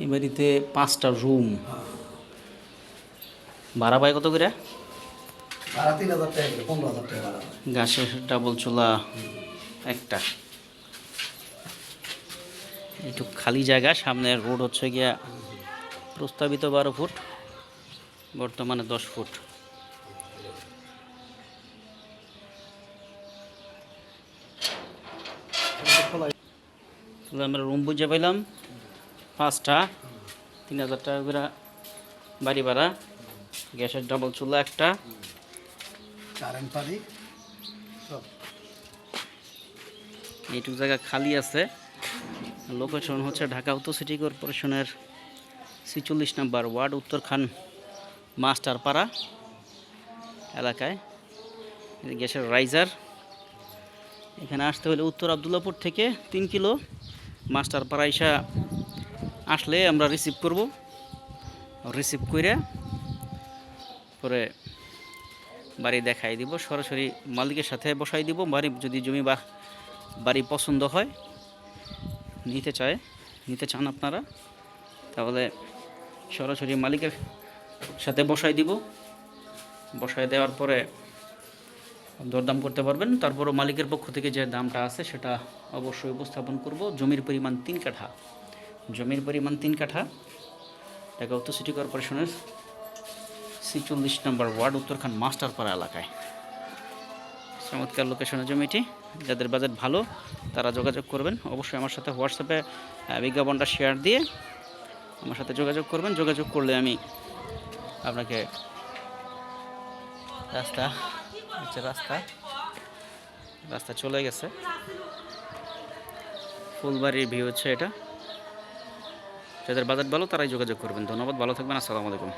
এই বাড়িতে পাঁচটা রুম ভাড়া পায় কত করে? ভাড়া তিন হাজার টাকা পনেরো হাজার টাকা ভাড়া। গাছের ডাবল চুলা একটা। একটু খালি জায়গা সামনে রোড হচ্ছে গিয়া প্রস্তাবিত বারো ফুট বর্তমানে দশ ফুট। আমরা রুম বুঝে পাইলাম। পাঁচটা তিন হাজার টাকা করে বাড়ি ভাড়া গ্যাসের ডাবল চুলা একটা। কারেন্ট পানি সব। এইটুকু জায়গা খালি আছে। লোকেশন হচ্ছে ঢাকা উত্তর সিটি কর্পোরেশনের ছিচল্লিশ নম্বর ওয়ার্ড উত্তরখান মাস্টারপাড়া এলাকায়। গ্যাসের রাইজার এখানে আসতে হলে উত্তর আবদুল্লাপুর থেকে তিন কিলো মাস্টারপাড়া ইসা আসলে আমরা রিসিভ করব। রিসিভ করে পরে বাড়ি দেখাই দিব, সরাসরি মালিকের সাথে বসাই দিব। বাড়ি যদি জমি বা বাড়ি পছন্দ হয়, নিতে চায়, নিতে চান আপনারা, তাহলে সরাসরি মালিকের সাথে বসাই দিব। বসাই দেওয়ার পরে দরদাম করতে পারবেন। তারপরও মালিকের পক্ষ থেকে যে দামটা আছে, সেটা অবশ্যই উপস্থাপন করব। জমির পরিমাণ তিন কাঠা। জমির পরিমাণ তিন কাঠা। ঢাকা উত্তর সিটি কর্পোরেশনের ছিচল্লিশ নম্বর ওয়ার্ড, উত্তরখান মাস্টারপাড়া এলাকায়। চমৎকার লোকেশনের জমিটি। যাদের বাজেট ভালো, তারা যোগাযোগ করবেন। অবশ্যই আমার সাথে হোয়াটসঅ্যাপে বিজ্ঞাপনটা শেয়ার দিয়ে আমার সাথে যোগাযোগ করবেন। যোগাযোগ করলে আমি আপনাকে রাস্তা, হচ্ছে রাস্তা রাস্তা চলে গেছে। ফুলবাড়ির ভিউ হচ্ছে এটা। যাদের বাজেট ভালো তারাই যোগাযোগ করবেন। ধন্যবাদ ভালো থাকবেন আসসালামু আলাইকুম।